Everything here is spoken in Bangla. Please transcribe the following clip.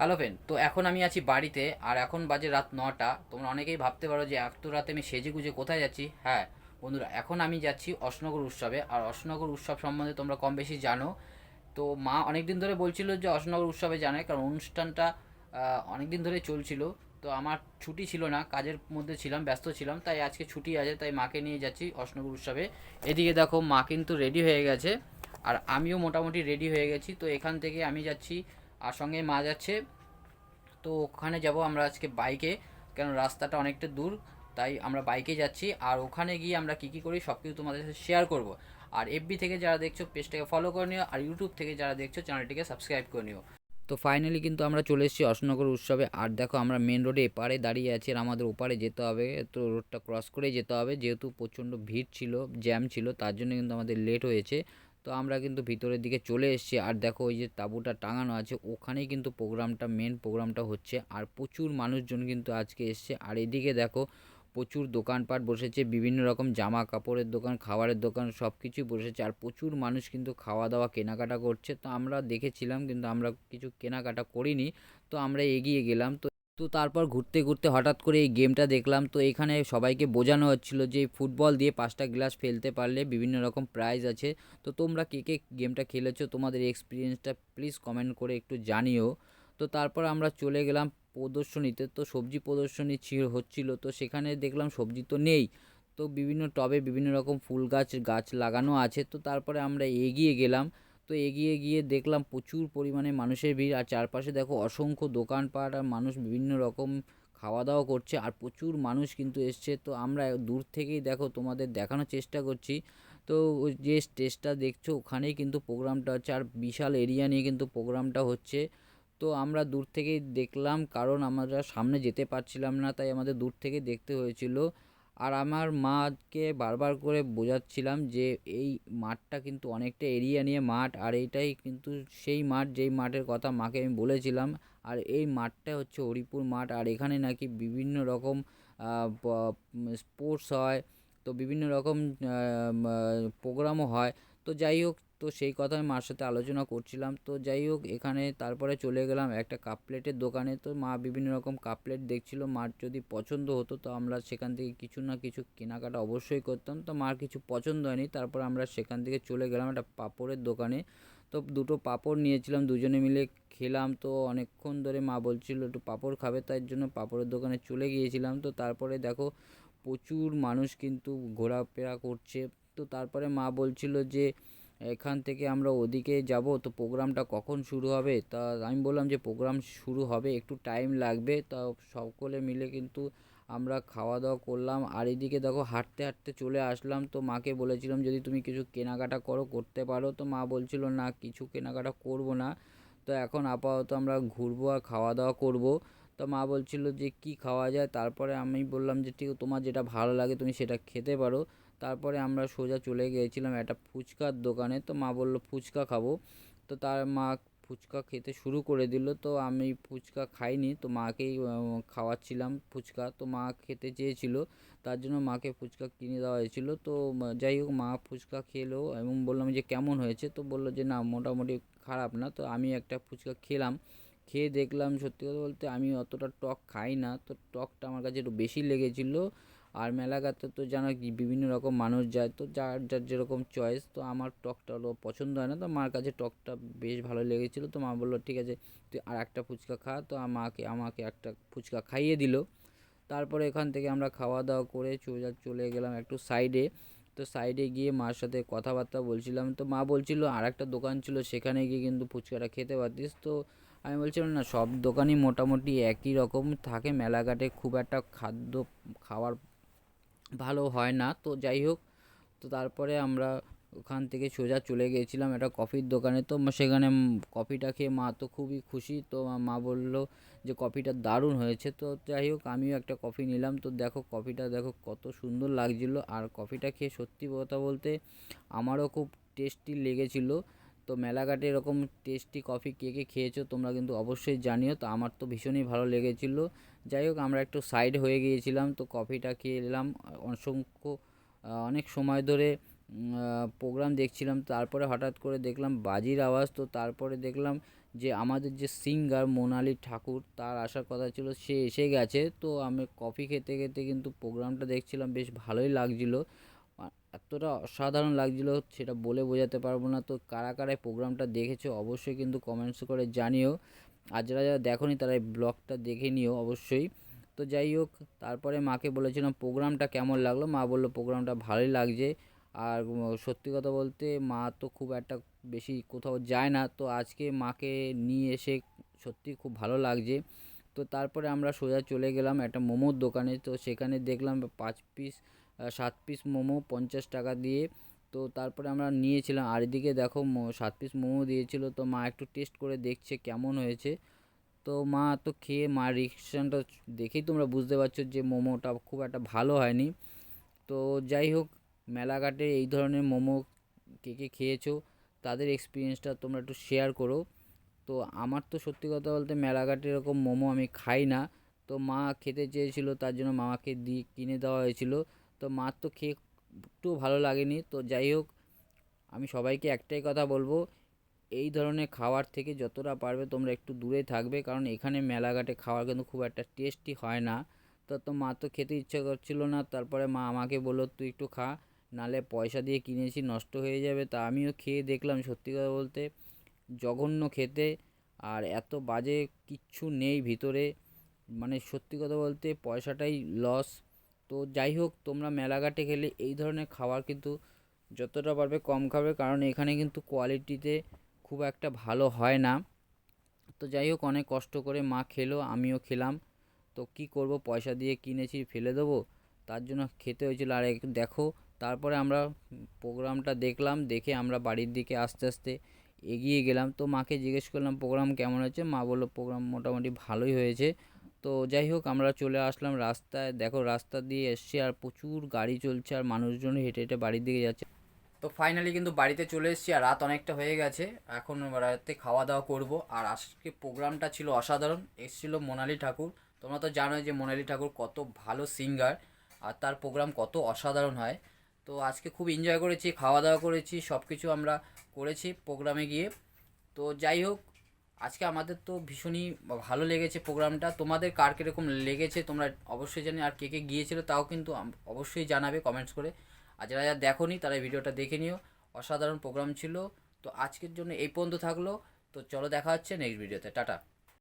হ্যালো ফ্রেন্ড তো এখন আমি আছি বাড়িতে, আর এখন বাজে রাত নটা। তোমরা অনেকেই ভাবতে পারো যে এত রাতে আমি সেজে গুজে কোথায় যাচ্ছি? হ্যাঁ বন্ধুরা, এখন আমি যাচ্ছি অশনগর উৎসবে। আর অশনগর উৎসব সম্বন্ধে তোমরা কম বেশি জানো। তো মা অনেক দিন ধরে বলছিল যে অশনগর উৎসবে জানে কারণ অনুষ্ঠানটা অনেক দিন ধরে চলছিল। তো আমার ছুটি ছিল না, কাজের মধ্যে ছিলাম, ব্যস্ত ছিলাম, তাই আজকে ছুটি আছে, তাই মাকে নিয়ে যাচ্ছি অশনগর উৎসবে। এদিকে দেখো মা কিন্তু রেডি হয়ে গেছে, আর আমিও মোটামুটি রেডি হয়ে গেছি। তো এখান থেকে আমি যাচ্ছি আর সঙ্গে মা যাচ্ছে তো ওখানে যাব আমরা আজকে বাইকে কেন রাস্তাটা অনেকটা দূর, তাই আমরা বাইকে যাচ্ছি। আর ওখানে গিয়ে আমরা কী কী করি সব কিছু তোমাদের সাথে শেয়ার করব। আর এফবি থেকে যারা দেখছ পেজটাকে ফলো করে নিও। আর ইউটিউব থেকে যারা দেখছ চ্যানেলটিকে সাবস্ক্রাইব করে নিও। তো ফাইনালি কিন্তু আমরা চলে এসেছি অশোকনগর উৎসবে। আর দেখো, আমরা মেন রোডে এপারে দাঁড়িয়ে আছি আর আমাদের ওপারে যেতে হবে। তো রোডটা ক্রস করেই যেতে হবে। যেহেতু প্রচণ্ড ভিড় ছিল জ্যাম ছিল, তার জন্য কিন্তু আমাদের লেট হয়েছে। তো আমরা কিন্তু ভিতরের দিকে চলে এসেছি। আর দেখো ওই যে তাঁবুটা টাঙানো আছে, ওখানেই কিন্তু প্রোগ্রামটা মেন প্রোগ্রামটা হচ্ছে। আর প্রচুর মানুষজন কিন্তু আজকে এসছে। আর এদিকে দেখো প্রচুর দোকানপাট বসেছে, বিভিন্ন রকম জামা কাপড়ের দোকান, খাবারের দোকান সব কিছুই বসেছে। আর প্রচুর মানুষ কিন্তু খাওয়া দাওয়া কেনাকাটা করছে। তো আমরা দেখেছিলাম কিন্তু আমরা কিছু কেনাকাটা করিনি। তো আমরা এগিয়ে গেলাম। তো তো তারপর ঘুরতে ঘুরতে হঠাৎ করে এই গেমটা দেখলাম। তো এখানে সবাইকে বোঝানো হচ্ছিল যে ফুটবল দিয়ে পাঁচটা গ্লাস ফেলতে পারলে বিভিন্ন রকম প্রাইজ আছে। তো তোমরা কে কে গেমটা খেলেছো, তোমাদের এক্সপিরিয়েন্সটা প্লিজ কমেন্ট করে একটু জানিও। তো তারপর আমরা চলে গেলাম প্রদর্শনীতে। তো সবজি প্রদর্শনী ছিল হচ্ছিল, তো সেখানে দেখলাম সবজি তো নেই। তো বিভিন্ন টবে বিভিন্ন রকম ফুল গাছ গাছ লাগানো আছে। তো তারপরে আমরা এগিয়ে গেলাম। তো এগিয়ে গিয়ে দেখলাম প্রচুর পরিমাণে মানুষের ভিড়। আর চারপাশে দেখো অসংখ্য দোকানপাট আর মানুষ বিভিন্ন রকম খাওয়া দাওয়া করছে আর প্রচুর মানুষ কিন্তু এসছে। তো আমরা দূর থেকেই দেখো তোমাদের দেখানোর চেষ্টা করছি। তো যে স্টেজটা দেখছ ওখানেই কিন্তু প্রোগ্রামটা হচ্ছে আর বিশাল এরিয়া নিয়ে কিন্তু প্রোগ্রামটা হচ্ছে। তো আমরা দূর থেকেই দেখলাম কারণ আমরা সামনে যেতে পারছিলাম না তাই আমাদের দূর থেকে দেখতে হয়েছিল। আর আমার মাকে বারবার করে বোঝাচ্ছিলাম যে এই মাঠটা কিন্তু অনেকটা এরিয়া নিয়ে মাঠ, আর এইটাই কিন্তু সেই মাঠ, যেই মাঠের কথা মাকে আমি বলেছিলাম। আর এই মাঠটা হচ্ছে হরিপুর মাঠ, আর এখানে নাকি বিভিন্ন রকম স্পোর্টস হয়, তো বিভিন্ন রকম প্রোগ্রামও হয়। তো যাই হোক তো সেই কথা আমি মার সাথে আলোচনা করছিলাম। তো যাই হোক, এখানে তারপরে চলে গেলাম একটা কাপ প্লেটের দোকানে। তো মা বিভিন্ন রকম কাপ প্লেট দেখছিলো, মার যদি পছন্দ হতো তো আমরা সেখান থেকে কিছু না কিছু কেনাকাটা অবশ্যই করতাম। তো মার কিছু পছন্দ হয়নি, তারপর আমরা সেখান থেকে চলে গেলাম একটা পাঁপড়ের দোকানে। তো দুটো পাঁপড় নিয়েছিলাম, দুজনে মিলে খেলাম। তো অনেকক্ষণ ধরে মা বলছিল, একটু পাঁপড় খাবে। তাই জন্য পাঁপড়ের দোকানে চলে গিয়েছিলাম। তো তারপরে দেখো, প্রচুর মানুষ কিন্তু ঘোরাফেরা করছে। তো তারপরে মা বলছিল যে এখান থেকে আমরা ওদিকে যাব, তো প্রোগ্রামটা কখন শুরু হবে? তা আমি বললাম যে প্রোগ্রাম শুরু হবে, একটু টাইম লাগবে। তা সকলে মিলে কিন্তু আমরা খাওয়া দাওয়া করলাম। আর এদিকে দেখো হাঁটতে হাঁটতে চলে আসলাম। তো মাকে বলেছিলাম যদি তুমি কিছু কেনাকাটা করো, করতে পারো। তো মা বলছিল, না, কিছু কেনাকাটা করব না। তো এখন আপাতত আমরা ঘুরবো আর খাওয়া দাওয়া করব। তো মা বলছিল যে কি খাওয়া যায়? তারপরে আমি বললাম যে ঠিক তোমার যেটা ভালো লাগে তুমি সেটা খেতে পারো। তারপরে আমরা সোজা চলে গিয়েছিলাম একটা ফুচকার দোকানে। তো মা বলল, ফুচকা খাব। তো তার মা ফুচকা খেতে শুরু করে দিল। তো আমি ফুচকা খাইনি, তো মাকেই খাওয়াচ্ছিলাম ফুচকা। তো মা খেতে চেয়েছিল, তার জন্য মাকে ফুচকা কিনে দেওয়া হয়েছিল। তো যাই হোক, মা ফুচকা খেলো এবং বললাম যে, কেমন হয়েছে? তো বলল যে, না, মোটামুটি খারাপ না। তো আমি একটা ফুচকা খেলাম, খেয়ে দেখলাম সত্যি কথা বলতে আমি অতটা টক খাই না। তো টকটা আমার কাছে একটু বেশি লেগেছিলো। আর মেলাঘাটে তো জানো কি, বিভিন্ন রকম মানুষ যায়, তো যার যার যেরকম চয়েস তো আমার টকটা হলো পছন্দ হয় না, তো মার কাছে টকটা বেশ ভালো লেগেছিলো, তো মা বলল, ঠিক আছে, তুই আর একটা ফুচকা খা। তো মাকে আমাকে একটা ফুচকা খাইয়ে দিল। তারপরে এখান থেকে আমরা খাওয়া দাওয়া করে সোজা চলে গেলাম একটু সাইডে তো সাইডে গিয়ে মার সাথে কথাবার্তা বলছিলাম, তো মা বলছিল আর একটা দোকান ছিল, সেখানে গিয়ে কিন্তু ফুচকাটা খেতে পারতিস। তো আমি বলছিলাম, না, সব দোকানই মোটামুটি একই রকম থাকে, মেলাঘাটে খুব একটা খাদ্য খাওয়ার ভালো হয় না। তো যাই হোক, তো তারপরে আমরা ওখান থেকে সোজা চলে গিয়েছিলাম একটা কফির দোকানে। তো সেখানে কফিটা খেয়ে মা তো খুবই খুশি। তো মা বলল যে কফিটা দারুণ হয়েছে। তো যাই হোক, আমিও একটা কফি নিলাম। তো দেখো কফিটা দেখো কত সুন্দর লাগছিল। আর কফিটা খেয়ে সত্যি কথা বলতে আমারও খুব টেস্টি লেগেছিলো। তো মেলাঘাটে এরকম টেস্টি কফি কে কে খেয়েছো তোমরা কিন্তু অবশ্যই জানিও। তো আমার তো ভীষণই ভালো লেগেছিলো। যাই হোক, আমরা একটু সাইড হয়ে গিয়েছিলাম, তো কফিটা খেয়ে এলাম। অসংখ্য অনেক সময় ধরে প্রোগ্রাম দেখছিলাম। তারপরে হঠাৎ করে দেখলাম বাজির আওয়াজ, তো তারপরে দেখলাম যে আমাদের যে সিঙ্গার মোনালি ঠাকুর, তার আসার কথা ছিল, সে এসে গেছে। তো আমি কফি খেতে খেতে কিন্তু প্রোগ্রামটা দেখছিলাম, বেশ ভালোই লাগছিল। এতটা অসাধারণ লাগছিল, সেটা বলে বোঝাতে পারব না। তো কারা কারা প্রোগ্রামটা দেখেছ, অবশ্যই কিন্তু কমেন্টস করে জানিও। আর যারা যারা দেখোনি, তারা এই ব্লগটা দেখে নিও অবশ্যই। তো যাই হোক, তারপরে মাকে বলেছিলাম, প্রোগ্রামটা কেমন লাগল? মা বলল, প্রোগ্রামটা ভালোই লাগছে। আর সত্যি কথা বলতে, মা তো খুব একটা বেশি কোথাও যায় না। তো আজকে মাকে নিয়ে এসে সত্যি খুব ভালো লাগছে। তো তারপরে আমরা সোজা চলে গেলাম একটা মোমোর দোকানে। তো সেখানে দেখলাম পাঁচ পিস সাত পিস মোমো পঞ্চাশ টাকা দিয়ে। তো তারপরে আমরা নিয়েছিলাম, আর এদিকে দেখো সাত পিস মোমো দিয়েছিল। তো মা একটু টেস্ট করে দেখছে কেমন হয়েছে। তো মা তো খেয়ে, মা রিয়াকশানটা দেখেই তোমরা বুঝতে পারছ যে মোমোটা খুব একটা ভালো হয়নি। তো যাই হোক মেলাঘাটে এই ধরনের মোমো কে কে খেয়েছো, তাদের এক্সপিরিয়েন্সটা তোমরা একটু শেয়ার করো। তো আমার তো সত্যি কথা বলতে মেলাঘাটে এরকম মোমো আমি খাই না। তো মা খেতে চেয়েছিল, তার জন্য মামাকে দিয়ে কিনে দেওয়া হয়েছিল। তো মার তো খেয়ে একটু ভালো লাগেনি। তো যাই হোক, আমি সবাইকে একটাই কথা বলব, এই ধরনের খাবার থেকে যতটা পারবে তোমরা একটু দূরে থাকবে, কারণ এখানে মেলাঘাটে খাওয়ার কিন্তু খুব একটা টেস্টি হয় না। তো তো মা তো খেতে ইচ্ছা করছিল না, তারপরে মা আমাকে বলল, তুই একটু খা, নালে পয়সা দিয়ে কিনেছি, নষ্ট হয়ে যাবে। তা আমিও খেয়ে দেখলাম সত্যি কথা বলতে, জঘন্য খেতে, আর এত বাজে কিচ্ছু নেই ভিতরে। মানে সত্যি কথা বলতে পয়সাটাই লস তো যাই হোক, তোমরা মেলাঘাটে গেলে এই ধরনের খাবার কিন্তু যতটা পারবে কম খাবে, কারণ এখানে কিন্তু কোয়ালিটিতে খুব একটা ভালো হয় না। তো যাই হোক, অনেক কষ্ট করে মা খেলো, আমিও খেলাম। তো কি করব, পয়সা দিয়ে কিনেছি, ফেলে দেবো। তার জন্য খেতে হয়েছিল আর দেখো, তারপরে আমরা প্রোগ্রামটা দেখলাম, দেখে আমরা বাড়ির দিকে আস্তে আস্তে এগিয়ে গেলাম। তো মাকে জিজ্ঞেস করলাম, প্রোগ্রাম কেমন হয়েছে? মা বলল, প্রোগ্রাম মোটামুটি ভালোই হয়েছে। তো যাই হোক, আমরা চলে আসলাম রাস্তায়। দেখো, রাস্তা দিয়ে এসছি আর প্রচুর গাড়ি চলছে আর মানুষজন হেঁটে হেঁটে বাড়ির দিকে যাচ্ছে। তো ফাইনালি কিন্তু বাড়িতে চলে এসেছি আর রাত অনেকটা হয়ে গেছে। এখন রাতে খাওয়া দাওয়া করব। আর আজকে প্রোগ্রামটা ছিল অসাধারণ। এসেছিল মোনালি ঠাকুর। তোমরা তো জানোই যে মোনালি ঠাকুর কত ভালো সিঙ্গার আর তার প্রোগ্রাম কত অসাধারণ হয়। তো আজকে খুব এনজয় করেছি, খাওয়া দাওয়া করেছি সব কিছু আমরা করেছি প্রোগ্রামে গিয়ে। তো যাই হোক আজকে আমাদের তো ভীষণই ভালো লেগেছে প্রোগ্রামটা। তোমাদের কার কীরকম লেগেছে তোমরা অবশ্যই জানি, আর কে কে গিয়েছিল তাও কিন্তু অবশ্যই জানাবে কমেন্টস করে। আর যারা যারা দেখোনি, তারা ভিডিওটা দেখে নিও। অসাধারণ প্রোগ্রাম ছিল। তো আজকের জন্য এই পর্যন্ত থাকল। তো চলো দেখা হচ্ছে নেক্সট ভিডিওতে টাটা।